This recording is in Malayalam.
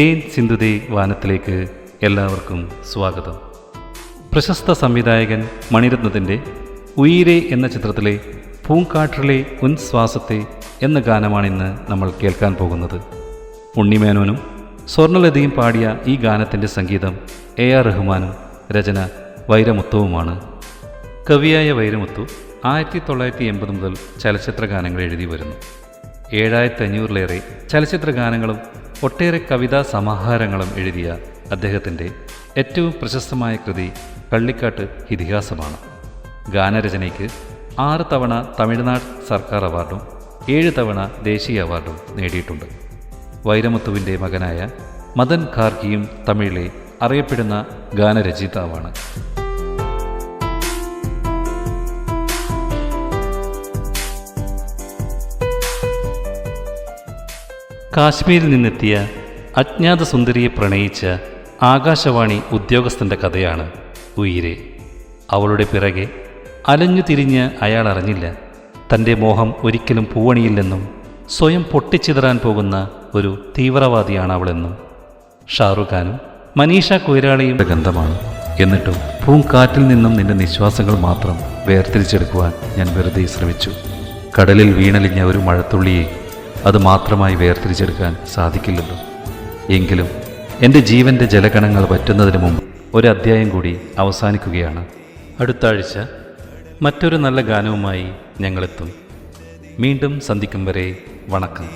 തേൻ സിന്ധുദേ വാനത്തിലേക്ക് എല്ലാവർക്കും സ്വാഗതം. പ്രശസ്ത സംവിധായകൻ മണിരത്നത്തിന്റെ ഉയിരെ എന്ന ചിത്രത്തിലെ പൂങ്കാട്ടിലെ ഉൻശ്വാസത്തെ എന്ന ഗാനമാണിന്ന് നമ്മൾ കേൾക്കാൻ പോകുന്നത്. ഉണ്ണിമേനോനും സ്വർണലതയും പാടിയ ഈ ഗാനത്തിന്റെ സംഗീതം എ ആർ റഹ്മാനും രചന വൈരമുത്തുവുമാണ്. കവിയായ വൈരമുത്തു ആയിരത്തി തൊള്ളായിരത്തി എൺപത് മുതൽ ചലച്ചിത്ര ഗാനങ്ങൾ എഴുതി വരുന്നു. ഏഴായിരത്തി അഞ്ഞൂറിലേറെ ചലച്ചിത്ര ഗാനങ്ങളും ഒട്ടേറെ കവിതാ സമാഹാരങ്ങളും എഴുതിയ അദ്ദേഹത്തിന്റെ ഏറ്റവും പ്രശസ്തമായ കൃതി കള്ളിക്കാട്ട് ഇതിഹാസമാണ്. ഗാനരചനയ്ക്ക് ആറ് തവണ തമിഴ്നാട് സർക്കാർ അവാർഡും ഏഴ് തവണ ദേശീയ അവാർഡും നേടിയിട്ടുണ്ട്. വൈരമുത്തുവിന്റെ മകനായ മദൻ ഖാർഗിയും തമിഴിലെ അറിയപ്പെടുന്ന ഗാനരചയിതാവാണ്. കാശ്മീരിൽ നിന്നെത്തിയ അജ്ഞാത സുന്ദരിയെ പ്രണയിച്ച ആകാശവാണി ഉദ്യോഗസ്ഥന്റെ കഥയാണ് ഉയിരെ. അവളുടെ പിറകെ അലഞ്ഞു തിരിഞ്ഞ് അയാൾ അറിഞ്ഞില്ല. തന്റെ മോഹം ഒരിക്കലും പൂവണിയില്ലെന്നും സ്വയം പൊട്ടിച്ചിതറാൻ പോകുന്ന ഒരു തീവ്രവാദിയാണ് അവളെന്നും. ഷാറുഖ് ഖാനും മനീഷ കൊയ്രാളിയും ഗന്ധമാണ്. എന്നിട്ടും പൂങ്കാറ്റിൽ നിന്നും നിന്റെ നിശ്വാസങ്ങൾ മാത്രം വേർതിരിച്ചെടുക്കുവാൻ ഞാൻ വെറുതെ ശ്രമിച്ചു. കടലിൽ വീണലിഞ്ഞ ഒരു മഴത്തുള്ളിയെ അത് മാത്രമായി വേർതിരിച്ചെടുക്കാൻ സാധിക്കില്ലല്ലോ. എങ്കിലും എന്റെ ജീവന്റെ ജലകണങ്ങൾ പറ്റുന്നതിന് മുമ്പ് ഒരു അധ്യായം കൂടി അവസാനിക്കുകയാണ്. അടുത്ത ആഴ്ച മറ്റൊരു നല്ല ഗാനവുമായി ഞങ്ങളെത്തും. വീണ്ടും സന്ധിക്കും വരെ വണക്കം.